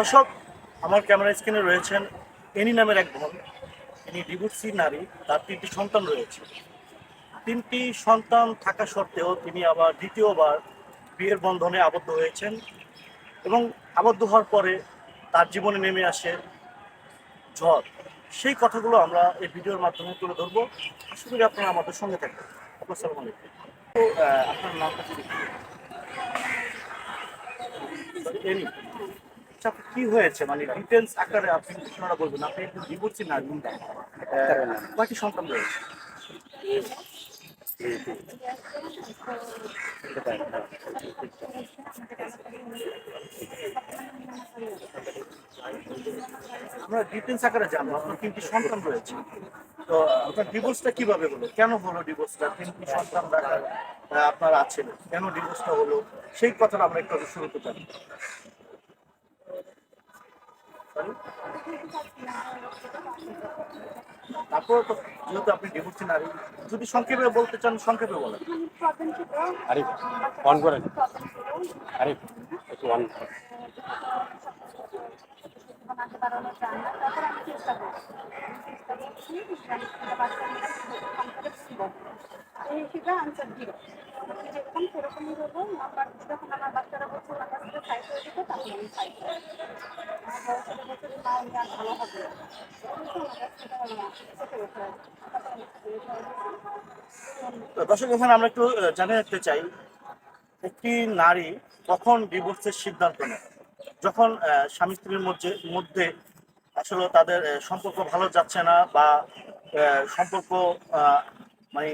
দর্শক, আমার ক্যামেরা স্ক্রিনে রয়েছেন এনি নামের এক বোন। তিনি ডিভোর্সি নারী, তার তিনটি সন্তান রয়েছে। তিনটি সন্তান থাকা সত্ত্বেও তিনি আবার দ্বিতীয়বার বিয়ের বন্ধনে আবদ্ধ হয়েছেন এবং আবদ্ধ হওয়ার পরে তার জীবনে নেমে আসে ঝড়। সেই কথাগুলো আমরা এই ভিডিওর মাধ্যমে তুলে ধরবো। আশা করি আপনারা আমাদের সঙ্গে থাকবেন। আসসালামু আলাইকুম। তো আপনার নামটা এনি। আচ্ছা কি হয়েছে? মানে ডিটেলস আকারে আপনি ঘটনাটা বলবেন। আপনি একটু ডিভোর্সি না, গুন্ডা। কয়টি সন্তান রয়েছে আমরা ডিটেলস আকারে জানব। আপনার তিনটি সন্তান রয়েছে। তো আপনার ডিভোর্সটা কীভাবে হলো? কেন হলো ডিভোর্সটা তিনটি সন্তান আপনার আছে। কেন ডিভোর্সটা হলো? সেই কথাটা আমরা একটু শুরু করতে তারপর তো যেহেতু আপনি ডিভোর্সি নারী যদি সংক্ষেপে বলতে চান সংক্ষেপে বলেন। আরিফ অন করেন আরিফ একটু অন আনসার জিরো যেরকম সেরকমই হলো যখন আমার বাচ্চারা বলছে আমার কাছে সাইড হয়ে যেত তখন আমি সাইড দর্শক, এখানে আমরা একটু জানে রাখতে চাই, একটি নারী কখন ডিভোর্সের সিদ্ধান্ত নেয়? যখন স্বামী স্ত্রীর মধ্যে মধ্যে আসলে তাদের সম্পর্ক ভালো যাচ্ছে না বা সম্পর্ক মানে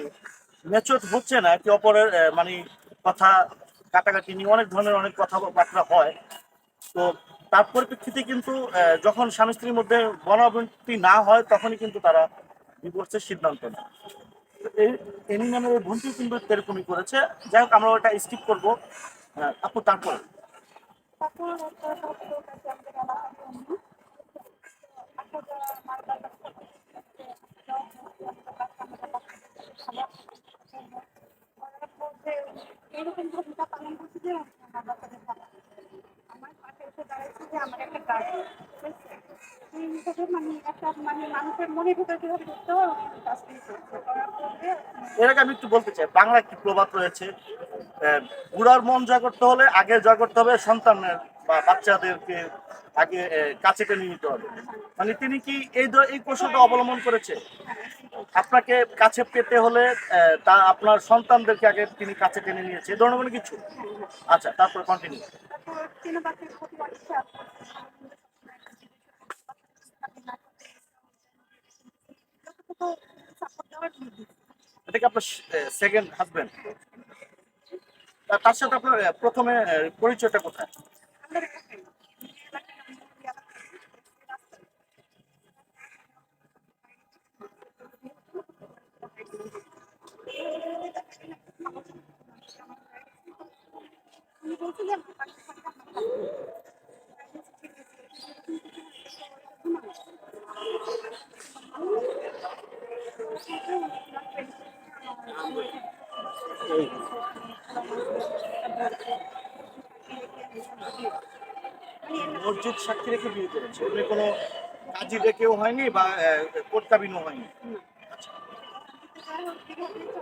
ম্যাচুর হচ্ছে না, একে অপরের মানে কথা, কাটাকাটি নিয়ে অনেক ধরনের অনেক কথাবার্তা হয়। তো তার পরিপ্রেক্ষিতে কিন্তু যখন স্বামী স্ত্রীর মধ্যে বনাবন্তি না হয়, তখনই কিন্তু তারা ডিভোর্সের সিদ্ধান্ত নেয়। এনি নামের বোনটি কিন্তু এরকমই করেছে। যাই হোক, আমরা ওটা স্কিপ করব। আপু, তারপর? এরকম ভূমিকা পালন করছে যে আমার বাচ্চাদের ভালো আমার পাশে এসে দাঁড়াইছে যে আমার একটা হিসেবে মানে একটা মানে মানুষের মনের ভিতরে কীভাবে ঢুকতে হয় উনি কাজটাই করছে। করার পরে এর আগে আমি একটু বলতে চাই বাংলা একটি প্রবাদ রয়েছে? বুড়ার মন জয় করতে হলে আগে জয় করতে হবে সন্তানের বা বাচ্চাদেরকে আগে আহ, কাছে টেনে নিতে হবে। মানে তিনি কি এই এই কৌশলটা অবলম্বন করেছে? আপনাকে কাছে পেতে হলে তা আপনার সন্তানদেরকে আগে তিনি কাছে টেনে নিয়েছে। এই ধরনের কোনো কিছু? আচ্ছা তারপর কন্টিনিউ আপনার সেকেন্ড তার সাথে আপনার প্রথমে পরিচয়টা কোথায় আমাদের এলাকায় এলাকায় আমাদের এলাকায় আমি বলছিলাম যে পাশে পাশে আমার ভালো মসজিদ সাক্ষী রেখে বিয়ে করেছে। এমনি কোনো কাজী রেখেও হয়নি বা কোর্ট কাবিনও হয়নি? শুনলাম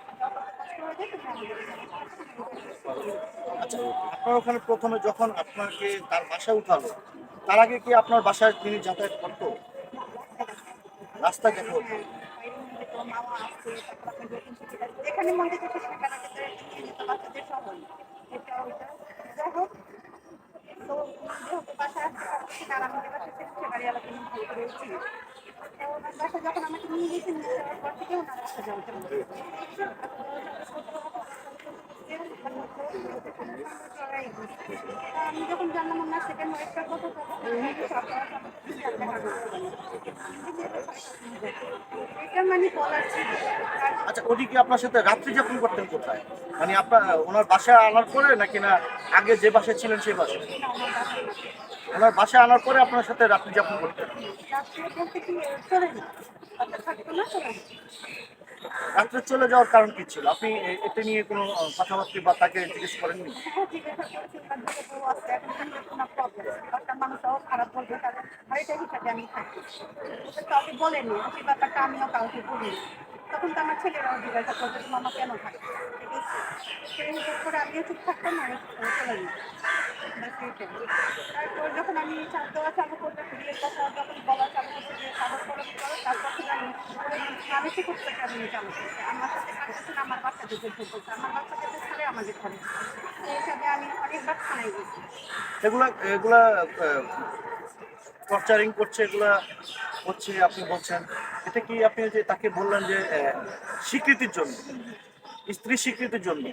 আচ্ছা আপনার ওখানে প্রথমে যখন আপনাকে তার বাসায় উঠালো, তার আগে কি আপনার বাসায় তিনি যাতায়াত করতো? রাস্তায় দেখা। এখানে আমি যখন জানলাম সেকেন্ড আচ্ছা উনি কি আপনার সাথে রাত্রি যাপন করতেন কোথায়? মানে আপনার, ওনার বাসায় আনার পরে নাকি না আগে যে বাসায় ছিলেন সেই বাসায়? ওনার বাসায় আনার পরে আপনার সাথে রাত্রি যাপন করতেন রাত্রে চলে যাওয়ার কারণ কি ছিল? আপনি এতে নিয়ে কোনো কথাবার্তা বা তাকে জিজ্ঞেস করেননি? করেছি, বাড়িটা হিসাবে আমি থাকি। ওদের কাউকে বলেনি, সেই ব্যাপারটা আমিও কাউকে বলিনি। তখন তো আমার ছেলেরাও জিজ্ঞাসা করবে, মামা কেন থাকে? ঠিক? সেই হিসেব করে আমিও চুপ থাকতাম আমি চলে যেতাম। তারপর যখন আমি চাপ দেওয়া চালু করতে বিয়ের কথা যখন বলা চালু করতে যে কাগজ কলম করো, তারপর থেকে আমি মানসিক উৎসাহটা আমি চালু করছি। আমার সাথে কাটতেছে না, আমার বাচ্চাদেরকে ধরতেছে। আমার বাচ্চাদেরকে ছাড়ে আমাদের ঘরে। সেই হিসাবে আমি অনেকবার থানায় গেছি। এগুলা এগুলা টর্চারিং করছে, এগুলা হচ্ছে আপনি বলছেন। এটা কি আপনি যে তাকে বললেন যে স্বীকৃতির জন্য স্ত্রী স্বীকৃতির জন্য?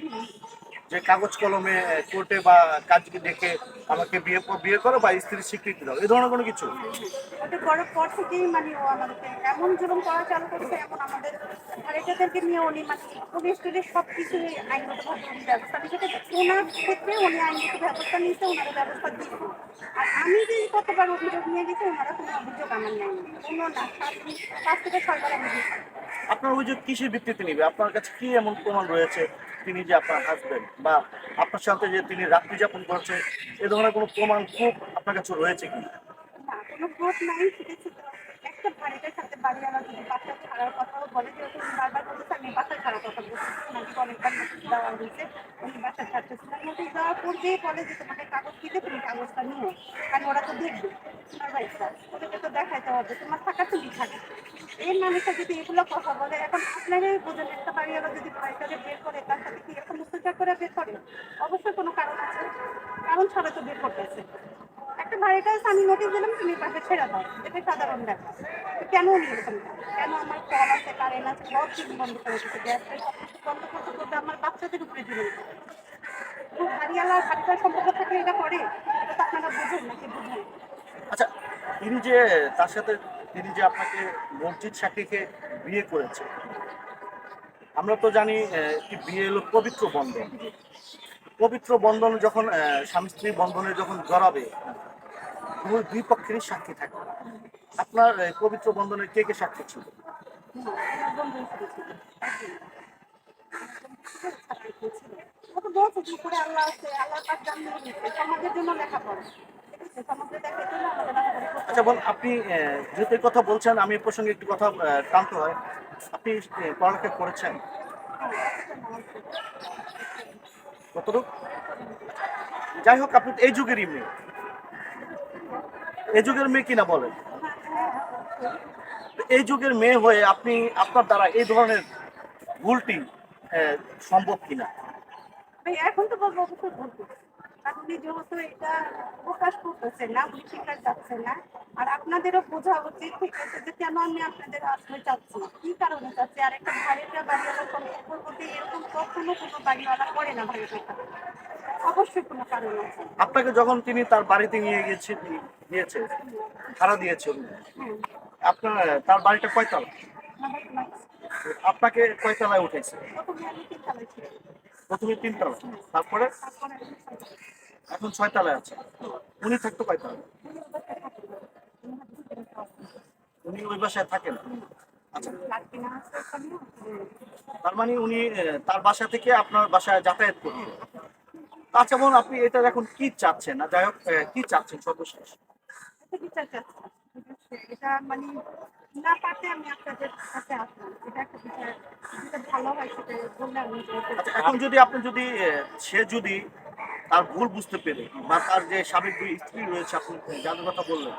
যে কাগজ কলমে কোর্টে বা কাজকে ডেকে আমাকে বিয়ে বিয়ে করো বা স্ত্রীর স্বীকৃতি দাও এই ধরনের কোনো কিছু? করার পর থেকেই মানে ও আমাদেরকে এমন জুলুম করা চালু করছে এমন আমাদের ভাড়াটাদেরকে নিয়ে উনি মানে সব কিছুই আইনগতভাবে উনি ব্যবস্থা নিয়েছে। ওনার ক্ষেত্রে উনি আইনগত ব্যবস্থা নিয়েছে ওনারা ব্যবস্থা দিয়েছে। আর আমি যে কতবার অভিযোগ নিয়ে গেছি ওনারা কোনো অভিযোগ আমার নেয়নি। কোনো না পাঁচ থেকে ছয়বার আমি আপনার অভিযোগ কিসের ভিত্তিতে নিবে? আপনার কাছে কি এমন প্রমাণ রয়েছে? তিনি যে আপনার হাজবেন্ড বা আপনার সাথে যে তিনি রাত্রি যাপন করছে এ ধরনের কোনো প্রমাণ খুব আপনার কাছে রয়েছে কি না, কোনো নাই তো একটা বাড়িটার সাথে বাড়িওয়ালা যদি বাসা ছাড়ার কথাও বলে যে উনি বারবার বলতেছে, আমি বাসা ছাড়ার কথা বলতেছি নাকি অনেকবার নোটিশ দেওয়া হয়েছে, উনি বাসা ছাড়তেছিলেন নোটিশ দেওয়ার পূর্বেই বলে যে তোমাকে কাগজ দিলে তুমি কাগজটা নিও, কারণ ওরা তো দেখবে, তোমার বাড়িটা ওদেরকে তো দেখাইতে হবে, তোমার থাকা তুমি থাকে এই মানুষটা যদি এগুলো কথা বলে, এখন আপনারাই বোঝেন একটা বাড়িওয়ালা যদি বাড়িটাকে বের করে, তার সাথে কি এরকম অত্যাচার করে বের করে? অবশ্যই কোনো কারণ আছে। কারণ ছাড়া তো বের করতেছে একটা বাড়িটা আমি নোটিশ দিলাম তুমি পাশে ছেড়ে দাও। এটা সাধারণ ব্যাপার। কেন উনি এরকম কেন আমার কল আছে, কারেন্ট আছে, সব কিছু বন্ধ করে দিচ্ছে গ্যাস বন্ধ করতে করতে আমার বাচ্চাদের উপরে দিল বাড়িওয়ালা বাড়িটার সম্পর্ক থাকলে এটা করে? এটা তো আপনারা বুঝুন, নাকি বুঝুন? আচ্ছা তিনি যে, তার সাথে তিনি যে আপনাকে মসজিদ সাক্ষীকে বিয়ে করেছে, আমরা তো জানি কি বিয়ে হলো পবিত্র বন্ধন। পবিত্র বন্ধন যখন স্বামী স্ত্রী বন্ধনে যখন জড়াবে দুই দুই পক্ষেরই সাক্ষী থাকে। আপনার পবিত্র বন্ধনে কে কে সাক্ষী ছিল? আচ্ছা বল, আপনি যেহেতু কথা বলছেন, আমি এই প্রসঙ্গে একটু কথা টানতে হয়। আপনি পড়ালেখা করেছেন? কতটুকু যাই হোক, আপনি এই যুগেরই মেয়ে। এই যুগের মেয়ে কিনা বলেন? এই যুগের মেয়ে হয়ে আপনি, আপনার দ্বারা এই ধরনের ভুলটি সম্ভব কিনা? এখন তো বলব। কারণ উনি যেহেতু এটা প্রকাশ করতেছে না উনি শিকার যাচ্ছে না আর আপনাদেরও বোঝা উচিত ঠিক আছে যে কেন আমি আপনাদের আসলে চাচ্ছি? কি কারণে চাচ্ছি? আর একটা বাড়িটা বাড়িওয়ালা সম্পর্ক করতে এরকম কখনো কোনো বাড়িওয়ালা করে না বাড়িটা অবশ্যই কোনো কারণ আছে। আপনাকে যখন তিনি তার বাড়িতে নিয়ে গিয়েছে দিয়েছে ভাড়া দিয়েছেন হুম। আপনার তার বাড়িটা কয়তলা আপনাকে কয়তলায় উঠেছে? প্রথমে তিনতলা তারপরে। এখন ছয়তলায় আছে। উনি থাকতো কয়তলায় উনি ওই বাসায় থাকেন। আচ্ছা। তার মানে উনি তার বাসা থেকে আপনার বাসায় যাতায়াত করতেন আচ্ছা বোন আপনি এটা এখন কি চাচ্ছেন? না যাই হোক কি চাচ্ছেন সর্বশেষ? এটা এটা মানে না পারতে আমি আপনাদের কাছে আসলাম এটা একটা বিচার ভালো হয় সেটা বললে আমি সেটা করব। আচ্ছা এখন যদি আপনি যদি সে যদি তার ভুল বুঝতে পেরে বা তার যে স্বামীর দুই স্ত্রী রয়েছে, আপনি যাদের কথা বললেন,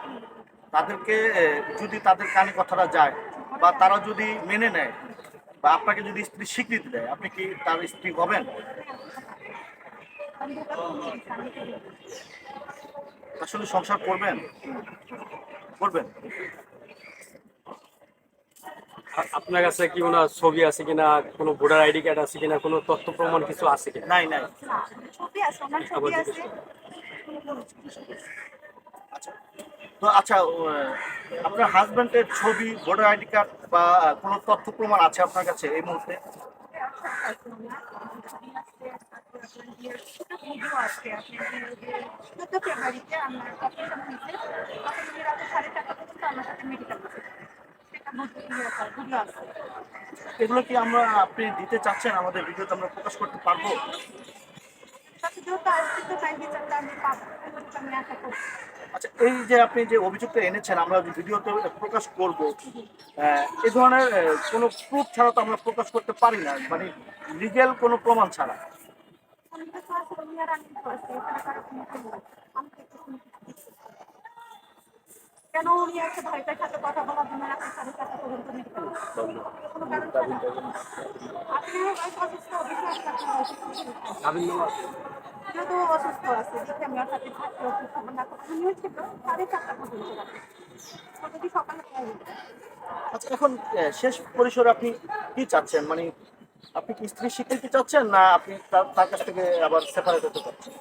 তাদেরকে যদি তাদের কানে কথাটা যায় বা তারা যদি মেনে নেয় বা আপনাকে যদি স্ত্রী স্বীকৃতি দেয়, আপনি কি তার স্ত্রী হবেন। আসলে সংসার করবেন করবেন আপনার কাছে কি কোনো ছবি আছে কিনা কোনো ভোটার আইডি কার্ড আছে কিনা কোনো তথ্য প্রমাণ কিছু আছে কিনা? নাই নাই। না ছবি আছে ওনার ছবি আছে। আচ্ছা। তো আচ্ছা আপনার হাজবেন্ডের ছবি ভোটার আইডি কার্ড বা কোনো তথ্য প্রমাণ আছে আপনার কাছে এই মুহূর্তে? ভিডিও আছে আপনার চোদ্দ ফেব্রুয়ারিতে আমার অপারেশন হয়েছে তখন রাতে সাড়ে চারটা পর্যন্ত আমার সাথে মেডিকেল আছে সেটা ভিডিও আছে এগুলো কি আমরা আপনি দিতে চাচ্ছেন আমাদের ভিডিওতে আমরা প্রকাশ করতে পারব? আচ্ছা এই যে আপনি যে অভিযোগটা এনেছেন, আমরা ভিডিওতে প্রকাশ করব এই ধরনের কোনো প্রুফ ছাড়া তো আমরা প্রকাশ করতে পারি না। মানে লিগেল কোনো প্রমাণ ছাড়া আমি তো আসলে উনি আর আমি করছি এখানে কারও কোনো কোনো নাই। আমি তো একটু কোনো কিছু দেখছি না। কেন উনি ভাইটার সাথে কথা বলার জন্য সাড়ে চারটা পর্যন্ত এখন শেষ পরিসরে আপনি কি চাচ্ছেন? মানে আপনি কি স্ত্রী স্বীকৃতি চাচ্ছেন না আপনি তার কাছ থেকে আবার সেপারেট হতে চাচ্ছেন?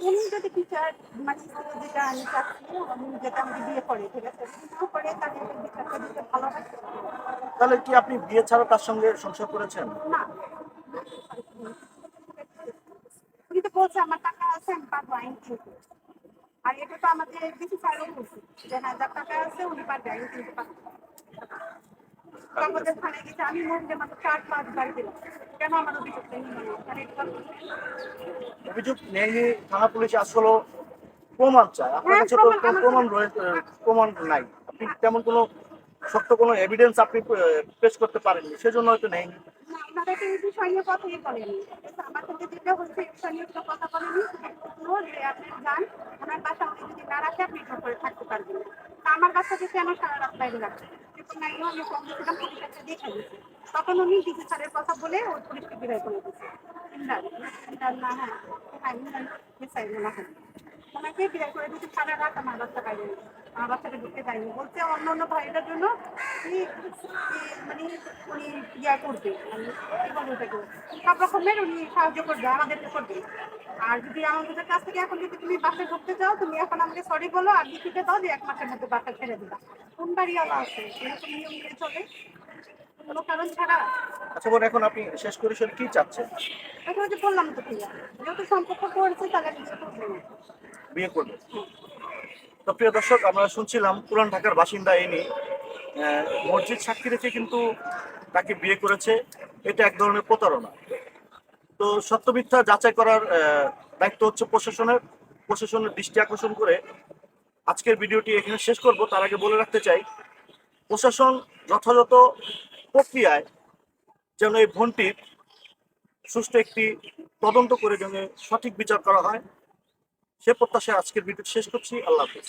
উনি যদি টিচার মানে যেটা আমি চাচ্ছি আমি যেটা আমি বিয়ে করে ঠিক আছে? বিয়ে করে তাকে বিচারটা দিতে ভালো হয় তাহলে কি আপনি বিয়ে ছাড়া তার সঙ্গে সংসার করেছেন? না। উনি তো বলছে আমার টাকা আছে আমি পারব আইন আর এটা তো আমাদের বেশি চালু করছে যে হাজার টাকা আছে উনি পারবে আইন কিনতে পারবে আমাদের থানায় গেছে আমি মাত্র চার পাঁচ বার দিলাম। মানে অভিযোগ। নেয়নি থানা পুলিশ আসলে প্রমাণ চায়। আপনার হ্যাঁ, কাছে তো প্রমাণ রয়েছে প্রমাণ নাই। আপনি তেমন কোনো সত্য কোনো এভিডেন্স আপনি পেশ করতে পারেননি। সেজন্য হয়তো নেয়নি না, আপনারা তো এই বিষয় নিয়ে কথাই বলেনি। আমার সাথে যেটা হচ্ছে এই বিষয় নিয়ে কোনো কথা বলেনি। শুধু যে আপনি যান ওনার বাসা উনি যদি না রাখে আপনি করে থাকতে পারবেন না। তা আমার বাচ্চাকে কেন সারা রাত বাইরে রাখছে। তখন উনি ডিসি স্যারের কথা বলে ওর পুলিশকে বিদায় করে দিয়েছে। না হ্যাঁ হ্যাঁ ইন্দার মিসাইল না হ্যাঁ। ওনাকে বিদায় করে দিয়েছে, সারা রাত আমার বাচ্চা বাইরে। আমার বাচ্চাকে ঢুকতে দেয়নি। বলছে অন্য অন্য ভাইদের জন্য মানে উনি ইয়া করবে কি ওটাকে সব রকমের উনি সাহায্য করবে আমাদেরকে করবে। আর যদি আমাদের কাছ থেকে এখন যদি তুমি বাসে ঢুকতে চাও তুমি এখন আমাকে সরি বলো আর লিখিতে দাও যে এক মাসের মধ্যে বাসা ছেড়ে দিবা। কোন বাড়িওয়ালা আছে? এরকম নিয়ম মেনে চলে? কোনো কারণ ছাড়া? আচ্ছা বোন এখন আপনি শেষ পরিসরে কি চাচ্ছেন? এখন যে বললাম তো প্রিয়া যেহেতু সম্পর্ক করেছে তাহলে কিছু করবে বিয়ে করবেন তো প্রিয় দর্শক আমরা শুনছিলাম পুরান ঢাকার বাসিন্দা আহ, মসজিদ সাক্ষী রেখে কিন্তু তাকে বিয়ে করেছে। এটা এক ধরনের প্রতারণা। তো সত্য মিথ্যা যাচাই করার দায়িত্ব হচ্ছে প্রশাসনের। প্রশাসনের দৃষ্টি আকর্ষণ করে আজকের ভিডিওটি এখানে শেষ করব। তার আগে বলে রাখতে চাই, প্রশাসন যথাযথ প্রক্রিয়ায় যেন এই ভনটির সুষ্ঠু একটি তদন্ত করে যেন সঠিক বিচার করা হয়, সে প্রত্যাশায় আজকের ভিডিও শেষ করছি। আল্লাহ হাফিজ।